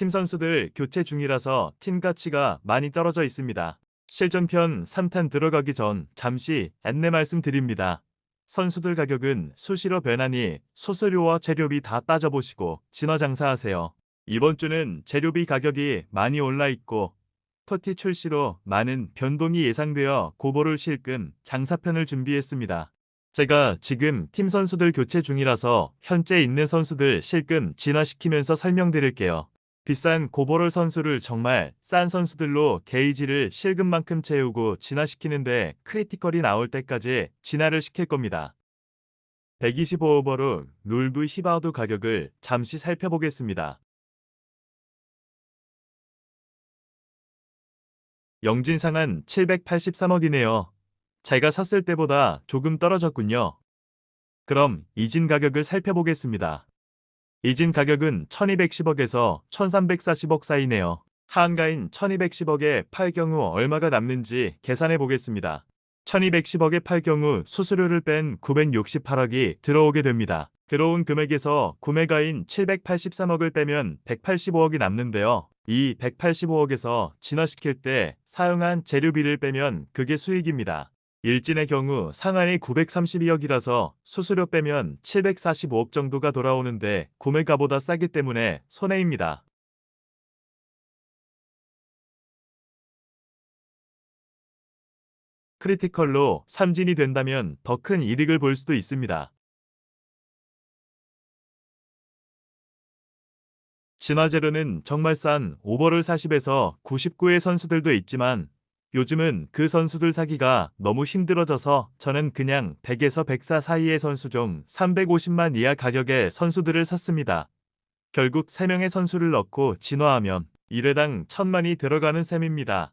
팀 선수들 교체 중이라서 팀 가치가 많이 떨어져 있습니다. 실전편 3탄 들어가기 전 잠시 안내 말씀드립니다. 선수들 가격은 수시로 변하니 수수료와 재료비 다 따져보시고 진화 장사하세요. 이번 주는 재료비 가격이 많이 올라 있고 토티 출시로 많은 변동이 예상되어 고보를 실금 장사편을 준비했습니다. 제가 지금 팀 선수들 교체 중이라서 현재 있는 선수들 실금 진화시키면서 설명드릴게요. 비싼 고보럴 선수를 정말 싼 선수들로 게이지를 실금만큼 채우고 진화시키는데 크리티컬이 나올 때까지 진화를 시킬 겁니다. 125오버로 룰브 히바우드 가격을 잠시 살펴보겠습니다. 영진상한 783억이네요. 제가 샀을 때보다 조금 떨어졌군요. 그럼 이진 가격을 살펴보겠습니다. 이진 가격은 1210억에서 1340억 사이네요. 하한가인 1210억에 팔 경우 얼마가 남는지 계산해 보겠습니다. 1210억에 팔 경우 수수료를 뺀 968억이 들어오게 됩니다. 들어온 금액에서 구매가인 783억을 빼면 185억이 남는데요. 이 185억에서 진화시킬 때 사용한 재료비를 빼면 그게 수익입니다. 일진의 경우 상한이 932억이라서 수수료 빼면 745억 정도가 돌아오는데 구매가보다 싸기 때문에 손해입니다. 크리티컬로 삼진이 된다면 더 큰 이득을 볼 수도 있습니다. 진화재료는 정말 싼 오버를 40에서 99의 선수들도 있지만 요즘은 그 선수들 사기가 너무 힘들어져서 저는 그냥 100에서 104 사이의 선수 중 350만 이하 가격의 선수들을 샀습니다. 결국 3명의 선수를 넣고 진화하면 1회당 1000만이 들어가는 셈입니다.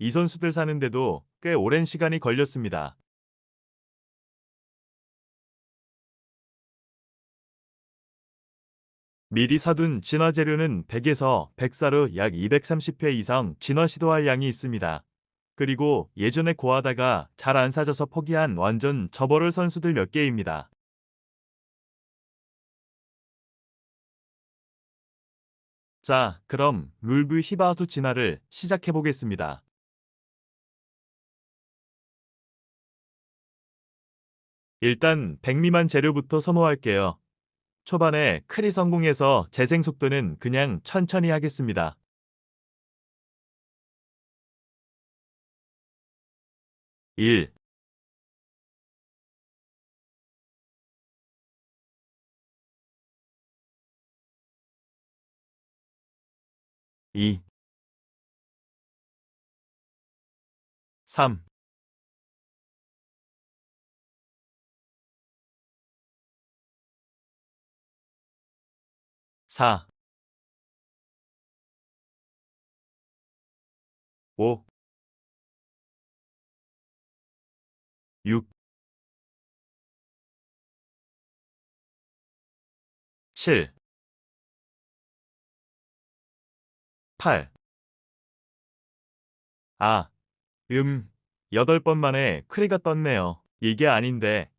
이 선수들 사는데도 꽤 오랜 시간이 걸렸습니다. 미리 사둔 진화 재료는 100에서 104로 약 230회 이상 진화 시도할 양이 있습니다. 그리고 예전에 고하다가 잘 안 사져서 포기한 완전 저버럴 선수들 몇 개입니다. 자, 그럼 룰브 히바우트 진화를 시작해 보겠습니다. 일단 100 미만 재료부터 소모할게요. 초반에 크리 성공해서 재생 속도는 그냥 천천히 하겠습니다. 1 2 3 4 5 6 7 8 아, 음, 8번 만에 크리가 떴네요. 이게 아닌데.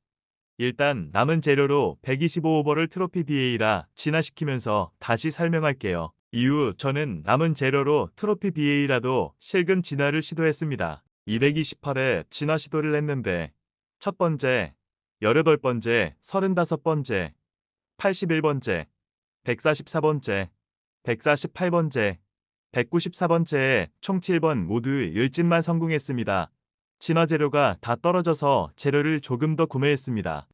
일단 남은 재료로 125오버를 트로피 BA라 진화시키면서 다시 설명할게요. 이후 저는 남은 재료로 트로피 BA라도 실금 진화를 시도했습니다. 228회 진화 시도를 했는데 첫 번째, 18번째, 35번째, 81번째, 144번째, 148번째, 194번째에 총 7번 모두 일진만 성공했습니다. 진화 재료가 다 떨어져서 재료를 조금 더 구매했습니다.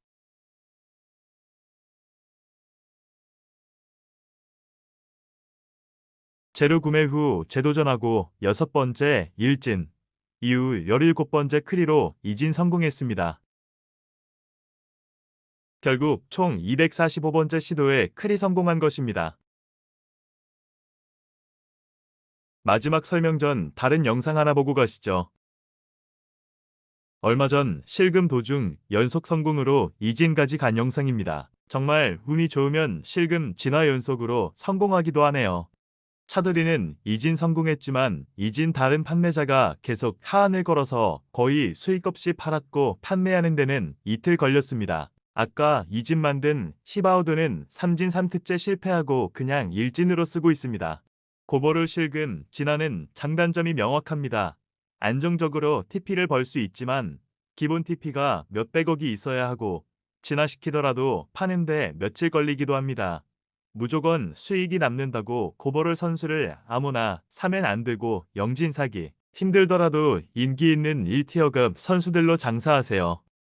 재료 구매 후 재도전하고 여섯 번째 일진, 이후 17번째 크리로 이진 성공했습니다. 결국 총 245번째 시도에 크리 성공한 것입니다. 마지막 설명 전 다른 영상 하나 보고 가시죠. 얼마 전 실금 도중 연속 성공으로 이진까지 간 영상입니다. 정말 운이 좋으면 실금 진화 연속으로 성공하기도 하네요. 차들이는 이진 성공했지만 이진 다른 판매자가 계속 하한을 걸어서 거의 수익 없이 팔았고 판매하는 데는 이틀 걸렸습니다. 아까 이진 만든 히바우드는 3진 3특제 실패하고 그냥 일진으로 쓰고 있습니다. 고보를 실금 진화는 장단점이 명확합니다. 안정적으로 TP를 벌 수 있지만 기본 TP가 몇백억이 있어야 하고 진화시키더라도 파는데 며칠 걸리기도 합니다. 무조건 수익이 남는다고 고보를 선수를 아무나 사면 안 되고 영진 사기 힘들더라도 인기 있는 1티어급 선수들로 장사하세요.